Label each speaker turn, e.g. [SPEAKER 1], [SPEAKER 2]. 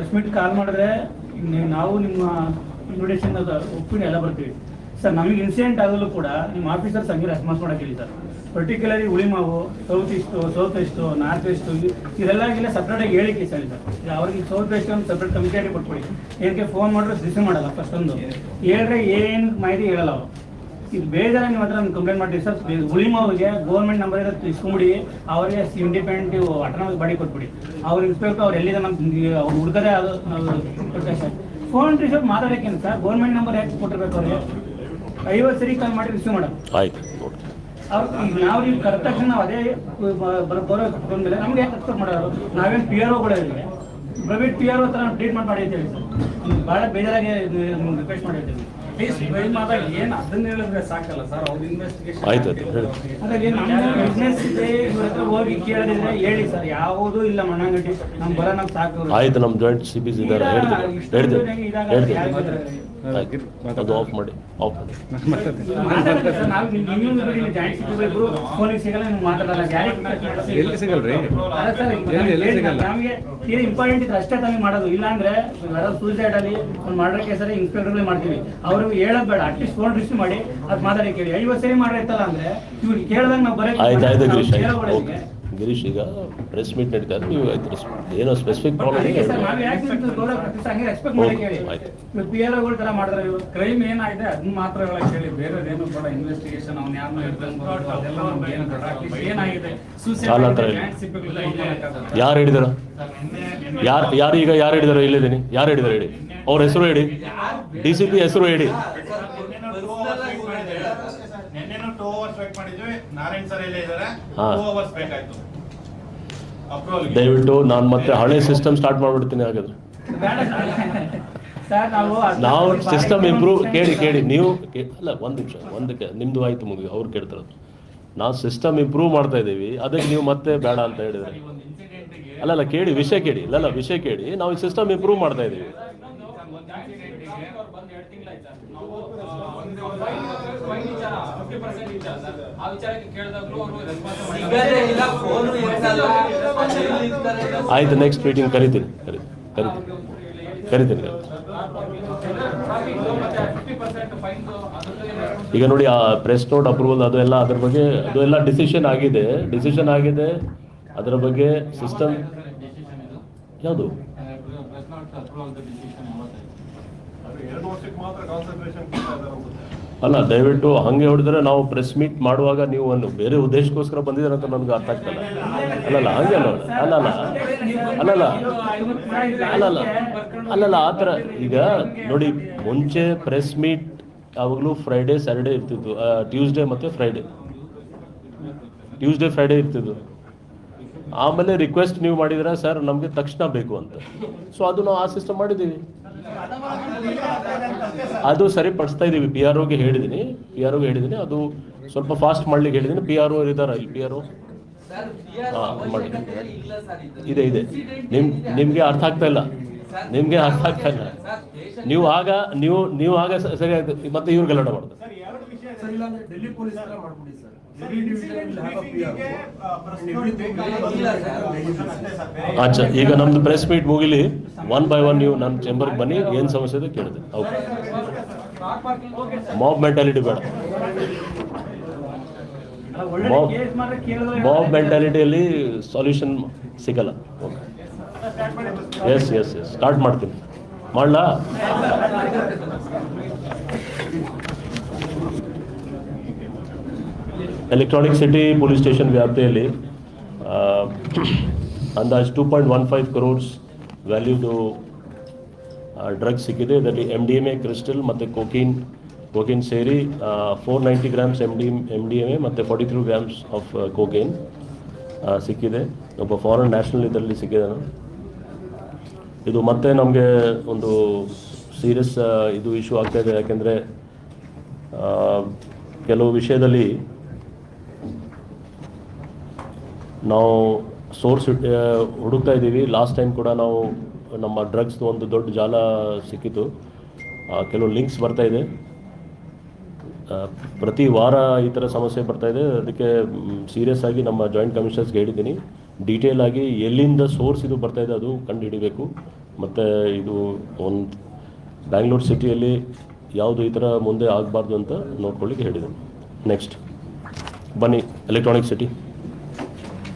[SPEAKER 1] Press meet ಕಾಲ್ ಮಾಡಿದ್ರೆ ನೀವು- ನಿಮ್ಮ ಇನ್ವಿಟೇಷನ್ ಒಪ್ಪಿಗೆ ಎಲ್ಲ ಬರ್ತೀವಿ. ಸರ್ ನಮಗೆ ಇನ್ಸಿಡೆಂಟ್ ಆಗಲು ಕೂಡ ನಿಮ್ಮ ಆಫೀಸರ್ಸ್ ಹಂಗೆ ರೆಸ್ಪಾನ್ಸ್ ಮಾಡೋಕೆ ಹೇಳಿ sir particularly Ulimavu south east south west north west ಇದೆಲ್ಲ ಇಲ್ಲ ಸಪ್ರೇಟಾಗಿ ಹೇಳಿಕೆ ಸರ್ ಇದು ಅವ್ರಿಗೆ ಸೌತ್ ವೆಸ್ಟ್ ಒಂದು ಸಪ್ರೇಟ್ ಕಮಿಟಿ ಕೊಟ್ಬಿಡಿ. ಏನಕ್ಕೆ ಫೋನ್ ಮಾಡಿದ್ರೆ ರಿಸೀವ್ ಮಾಡಲ್ಲ ಫಸ್ಟ್ ಒಂದು. ಹೇಳಿದ್ರೆ ಏನು ಮಾಹಿತಿ ಹೇಳಲ್ಲ ಅವರು. ಇದು ಬೇಜಾರ ನಿಮ್ಮ ಹತ್ರ ಒಂದು ಕಂಪ್ಲೇಂಟ್ ಮಾಡ್ತೀವಿ ಸರ್ ಉಳಿಮಾವಿಗೆ ಗೌರ್ಮೆಂಟ್ ನಂಬರ್ ಇರೋದು ಇಸ್ಕೊಂಬಿಡಿ. ಅವರಿಗೆ ಇಂಡಿಪೆಂಡೆಂಟ್ ಅಟನಾಮಿಕ್ ಬಾಡಿ ಕೊಟ್ಬಿಡಿ. ಅವ್ರ ಇನ್ಸ್ಪೆಕ್ಟರ್ ಅವ್ರು ಎಲ್ಲಿದೆ ನಮ್ಗೆ ಅವ್ರು ಹುಡುಗರೇ ಅದು ಫೋನ್ ರಿಸೀವ್ ಮಾತಾಡೋಕ್ಕೇನು ಸರ್ ಗೌರ್ಮೆಂಟ್ ನಂಬರ್ ಯಾಕೆ ಕೊಟ್ಟಿರ್ಬೇಕು ಅವ್ರಿಗೆ? ಐವತ್ತು ಸರಿ ಕಾಲ್ ಮಾಡಿ ರಿಸೀವ್ ಮಾಡೋದು.
[SPEAKER 2] ಆಯ್ತು
[SPEAKER 1] ಅವ್ರು ನಾವು ಈಗ ಕರೆದ ತಕ್ಷಣ ನಾವು ಅದೇ ಬರೋ ಬಂದಮೇಲೆ ನಮ್ಗೆ ಯಾಕೆ ಎಕ್ಸ್ಪೆಕ್ಟ್ ಮಾಡೋರು? ನಾವೇನು ಪಿ ಆರ್ ಇದ್ದೀವಿ ಪ್ರೈವೇಟ್ ಪಿ ಆರ್ ಒ ಥರ ಟ್ರೀಟ್ಮೆಂಟ್ ಮಾಡಿ ಅಂತ ಹೇಳಿ ಸರ್ ಭಾಳ ಬೇಜಾರಾಗಿ ರಿಕ್ವೆಸ್ಟ್ ಮಾಡಿದ್ದೇವೆ
[SPEAKER 3] ಏನ್ ಅದನ್ನ ಹೇಳಿದ್ರೆ ಸಾಕಲ್ಲ ಸರ್ ಅವ್ರ ಇನ್ವೆಸ್ಟಿಗೇಷನ್
[SPEAKER 2] ಆಯ್ತು ಆಯ್ತು
[SPEAKER 1] ನಮ್ಮ ಬಿಸ್ನೆಸ್ ಇದೆ ಇವ್ರ ಹತ್ರ ಹೋಗಿ ಕೇಳಿದ್ರೆ ಹೇಳಿ ಸರ್ ಯಾವುದೂ ಇಲ್ಲ ಮಣ್ಣಂಗಟ್ಟಿ ನಮ್ಗೆ ಬರೋ ನಮ್ಗೆ ಸಾಕು.
[SPEAKER 2] ಆಯ್ತು ನಮ್ಮ ಜಾಯಿಂಟ್ ಸಿ ಬಿಸ್ ಇದ್ದಾರೆ ಹೇಳ್ತೀನಿ. ಹೇಳ್ತೀನಿ. ಆಯ್ತು ಅದು ಆಫ್ ಮಾಡಿ ಆಫ್ ಮಾಡಿ.
[SPEAKER 3] ಎಲ್ಲಿ ಸಿಗಲ್ರಿ? ಸಿಗಲ್ಲ?
[SPEAKER 1] ನಮ್ಗೆ ಇಂಪಾರ್ಟೆಂಟ್ ಇದು ಅಷ್ಟೇ ತಾನೇ ಮಾಡೋದು ಇಲ್ಲ ಅಂದ್ರೆ ಯಾರೋ ಸೂಸೈಡ್ ಅಲ್ಲಿ ಒಂದು ಮರ್ಡರ್ ಕೇಸಲ್ಲಿ ಇನ್ಸ್ಪೆಕ್ಟರ್ಗಳೇ ಮಾಡ್ತೀವಿ ಅವರು ಹೇಳೋದ್ ಬೇಡ ಅಟ್ಲೀಸ್ಟ್ ಫೋನ್ ರಿಸೀವ್ ಮಾಡಿ ಅದು ಮಾತಾಡಿ ಕೇಳಿ ಐವತ್ತು ಸರಿ ಮಾಡಿರ್ತಲ್ಲ ಅಂದ್ರೆ ಇವ್ರಿಗೆ ಕೇಳಿದಾಗ ನಾವು
[SPEAKER 2] ಆಯ್ತು. ಆಯ್ತು ಗಿರೀಶ್ ಈಗ ಪ್ರೆಸ್ ಮೀಟ್ ನಡೀತಾ ಇದೆ ನೀವು ಆಯ್ತು ಏನೋ ಸ್ಪೆಸಿಫಿಕ್ ಪ್ರಾಬ್ಲಮ್
[SPEAKER 3] ಕ್ರೈಮ್ ಏನಾಗಿದೆ ಅದನ್ನ ಮಾತ್ರ ಇನ್ವೆಸ್ಟಿಗೇಷನ್ ಅವ್ನ ಯಾರನ್ನೂ
[SPEAKER 2] ಇಲ್ಲ. ಯಾರು ಹಿಡಿದಾರ ಯಾರು ಯಾರು ಈಗ ಯಾರು ಹಿಡಿದಾರೋ ಇಲ್ಲಿದ್ದೀನಿ ಯಾರು ಹಿಡಿದಾರೆ ಹೇಳಿ. ಅವ್ರ ಹೆಸರು ಹೇಳಿ. ಡಿ ಸಿ ಪಿ ಹೆಸರು ಹೇಳಿ.
[SPEAKER 4] ನಿನ್ನೆನೂ ಟೂ ಅವರ್ಸ್ ವೇಟ್ ಮಾಡಿದ್ವಿ. ನಾರಾಯಣ್ ಸರ್ ಎಲ್ಲ ಇದ್ದಾರೆ
[SPEAKER 2] ಹಾ.
[SPEAKER 4] Two hours ಬೇಕಾಯ್ತು. ಅಪ್ರೂವಲ್
[SPEAKER 2] ದಯವಿಟ್ಟು ನಾನು ಮತ್ತೆ ಹಳೆ ಸಿಸ್ಟಮ್ ಸ್ಟಾರ್ಟ್ ಮಾಡ್ಬಿಡ್ತೀನಿ ಹಾಗಾದ್ರೆ.
[SPEAKER 1] ಸರ್ ನಾವು
[SPEAKER 2] ನಾವು ಸಿಸ್ಟಮ್ ಇಂಪ್ರೂವ್ ಕೇಳಿ ಕೇಳಿ ನೀವು ಅಲ್ಲ ಒಂದು ನಿಮಿಷ ಒಂದಕ್ಕೆ ನಿಮ್ದು ಆಯ್ತು ಮುಗಿ ಅವ್ರು ಕೇಳ್ತಿರೋದು ನಾವು ಸಿಸ್ಟಮ್ ಇಂಪ್ರೂವ್ ಮಾಡ್ತಾ ಇದ್ದೀವಿ ಅದಕ್ಕೆ ನೀವು ಮತ್ತೆ ಬೇಡ ಅಂತ ಹೇಳಿದ್ರೆ. ಅಲ್ಲ ಅಲ್ಲ ಕೇಳಿ ವಿಷಯ ಕೇಳಿ ಇಲ್ಲ ಅಲ್ಲ ವಿಷಯ ಕೇಳಿ ನಾವು ಸಿಸ್ಟಮ್ ಇಂಪ್ರೂವ್ ಮಾಡ್ತಾ ಇದ್ದೀವಿ. ಆಯ್ತು ನೆಕ್ಸ್ಟ್ ಮೀಟಿಂಗ್ ಕರಿತೀನಿ. ಕರಿತೀನಿ. ಕರಿತೀನಿ ಈಗ ನೋಡಿ ಆ ಪ್ರೆಸ್ ನೋಟ್ ಅಪ್ರೂವಲ್ ಅದು ಎಲ್ಲ ಅದ್ರ ಬಗ್ಗೆ ಅದು ಎಲ್ಲ ಡಿಸಿಷನ್ ಆಗಿದೆ. ಡಿಸಿಷನ್ ಆಗಿದೆ. ಅದರ ಬಗ್ಗೆ ಸಿಸ್ಟಮ್ ಯಾವುದು?
[SPEAKER 4] ಎರಡು ವರ್ಷಕ್ಕೆ ಮಾತ್ರ ಕಾನ್ಸಂಟ್ರೇಷನ್ ಕೊಡ್ತಾ ಇದ್ದಾರೆ ಅಂತ.
[SPEAKER 2] ಅಲ್ಲ, ದಯವಿಟ್ಟು ಹಂಗೆ ಹೊಡೆದ್ರೆ ನಾವು ಪ್ರೆಸ್ ಮೀಟ್ ಮಾಡುವಾಗ ನೀವು ಒಂದು ಬೇರೆ ಉದ್ದೇಶಕ್ಕೋಸ್ಕರ ಬಂದಿದ್ದೀರ ಅಂತ ನನಗೆ ಅರ್ಥ ಆಗ್ತಲ್ಲ ಅಲ್ಲಲ್ಲ, ಹಂಗೆ ಅಲ್ಲ ಅಲ್ಲ ಅಲ್ಲ ಅಲ್ಲಲ್ಲ ಅಲ್ಲಲ್ಲ ಅಲ್ಲಲ್ಲ, ಆ ಥರ ಈಗ ನೋಡಿ, ಮುಂಚೆ ಪ್ರೆಸ್ ಮೀಟ್ ಯಾವಾಗಲೂ ಫ್ರೈಡೇ ಸ್ಯಾಟರ್ಡೇ ಇರ್ತಿತ್ತು ಟ್ಯೂಸ್ಡೇ ಮತ್ತು ಫ್ರೈಡೇ ಟ್ಯೂಸ್ಡೇ ಫ್ರೈಡೇ ಇರ್ತಿದ್ದು ಆಮೇಲೆ ರಿಕ್ವೆಸ್ಟ್ ನೀವು ಮಾಡಿದ್ರೆ ಸರ್ ನಮಗೆ ತಕ್ಷಣ ಬೇಕು ಅಂತ. ಸೊ ಅದು ನಾವು ಆ ಸಿಸ್ಟಮ್ ಮಾಡಿದ್ದೀವಿ. ಅದು ಸರಿಪಡಿಸ್ತಾ ಇದ್ದೀವಿ. ಪಿ ಆರ್ ಓಗೆ ಹೇಳಿದ್ದೀನಿ. ಪಿ ಆರ್ ಓಗೆ ಹೇಳಿದ್ದೀನಿ. ಅದು ಸ್ವಲ್ಪ ಫಾಸ್ಟ್ ಮಾಡ್ಲಿಕ್ಕೆ ಹೇಳಿದ್ದೀನಿ. ಪಿ ಆರ್ ಓ ಇದಾರ ಇಲ್ಲಿ ಪಿ ಆರ್ ಓ ಇದೆ ಇದೆ. ನಿಮ್, ನಿಮಗೆ ಅರ್ಥ ಆಗ್ತಾ ಇಲ್ಲ. ನಿಮಗೆ ಅರ್ಥ ಆಗ್ತಾ ಇಲ್ಲ. ನೀವು ಆಗ, ನೀವು ನೀವು ಆಗ ಸರಿ ಆಯ್ತು. ಮತ್ತೆ ಇವ್ರು ಗಲಾಟೆ ಮಾಡೋದು ಅಚ್ಚಾ, ಈಗ ನಮ್ದು ಪ್ರೆಸ್ ಮೀಟ್ ಮುಗಿಲಿ. ಒನ್ ಬೈ ಒನ್ ನೀವು ನನ್ನ ಚೇಂಬರ್ಗೆ ಬನ್ನಿ, ಏನು ಸಮಸ್ಯೆ ಇದೆ ಕೇಳಿದೆ ಓಕೆ ಮಾಬ್ ಮೆಂಟಾಲಿಟಿ ಬೇಡ. ಮಾಬ್ ಮಾಬ್ ಮೆಂಟಾಲಿಟಿಯಲ್ಲಿ ಸೊಲ್ಯೂಷನ್ ಸಿಗಲ್ಲ. ಎಸ್ ಎಸ್ ಎಸ್ ಸ್ಟಾರ್ಟ್ ಮಾಡ್ತೀನಿ. ಮಾಡಲಾ? ಎಲೆಕ್ಟ್ರಾನಿಕ್ ಸಿಟಿ ಪೊಲೀಸ್ ಸ್ಟೇಷನ್ ವ್ಯಾಪ್ತಿಯಲ್ಲಿ ಅಂದಾಜ್ two point one five crores ವ್ಯಾಲ್ಯೂದು drugs ಸಿಕ್ಕಿದೆ. ಇದರಲ್ಲಿ M D M A crystal ಮತ್ತು ಕೋಕೀನ್ ಕೋಕೀನ್ ಸೇರಿ four ninety grams M D M D M A ಮತ್ತು forty three grams of cocaine ಸಿಕ್ಕಿದೆ. ಒಬ್ಬ foreign national ಇದರಲ್ಲಿ ಸಿಕ್ಕಿದೆ ಇದು ಮತ್ತೆ ನಮಗೆ ಒಂದು ಸೀರಿಯಸ್ ಇದು ಇಶ್ಯೂ ಆಗ್ತಾಯಿದೆ ಯಾಕೆಂದರೆ ಕೆಲವು ವಿಷಯದಲ್ಲಿ ನಾವು ಸೋರ್ಸ್ ಹುಡುಕ್ತಾ ಇದ್ದೀವಿ. ಲಾಸ್ಟ್ ಟೈಮ್ ಕೂಡ ನಾವು ನಮ್ಮ ಡ್ರಗ್ಸ್ದು ಒಂದು ದೊಡ್ಡ ಜಾಲ ಸಿಕ್ಕಿತು ಕೆಲವು ಲಿಂಕ್ಸ್ ಬರ್ತಾ ಇದೆ. ಪ್ರತಿ ವಾರ ಈ ಥರ ಸಮಸ್ಯೆ ಬರ್ತಾ ಇದೆ. ಅದಕ್ಕೆ ಸೀರಿಯಸ್ ಆಗಿ ನಮ್ಮ ಜಾಯಿಂಟ್ ಕಮಿಷನರ್ಸ್ಗೆ ಹೇಳಿದ್ದೀನಿ. ಡೀಟೇಲ್ ಆಗಿ ಎಲ್ಲಿಂದ ಸೋರ್ಸ್ ಇದು ಬರ್ತಾ ಇದೆ ಅದು ಕಂಡು ಹಿಡಿಬೇಕು ಮತ್ತು ಇದು ಒಂದು ಬ್ಯಾಂಗ್ಳೂರು ಸಿಟಿಯಲ್ಲಿ ಯಾವುದು ಈ ಥರ ಮುಂದೆ ಆಗಬಾರ್ದು ಅಂತ ನೋಡ್ಕೊಳ್ಳಿಕ್ಕೆ ಹೇಳಿದ್ದೀನಿ. ನೆಕ್ಸ್ಟ್ ಬನ್ನಿ ಎಲೆಕ್ಟ್ರಾನಿಕ್ ಸಿಟಿ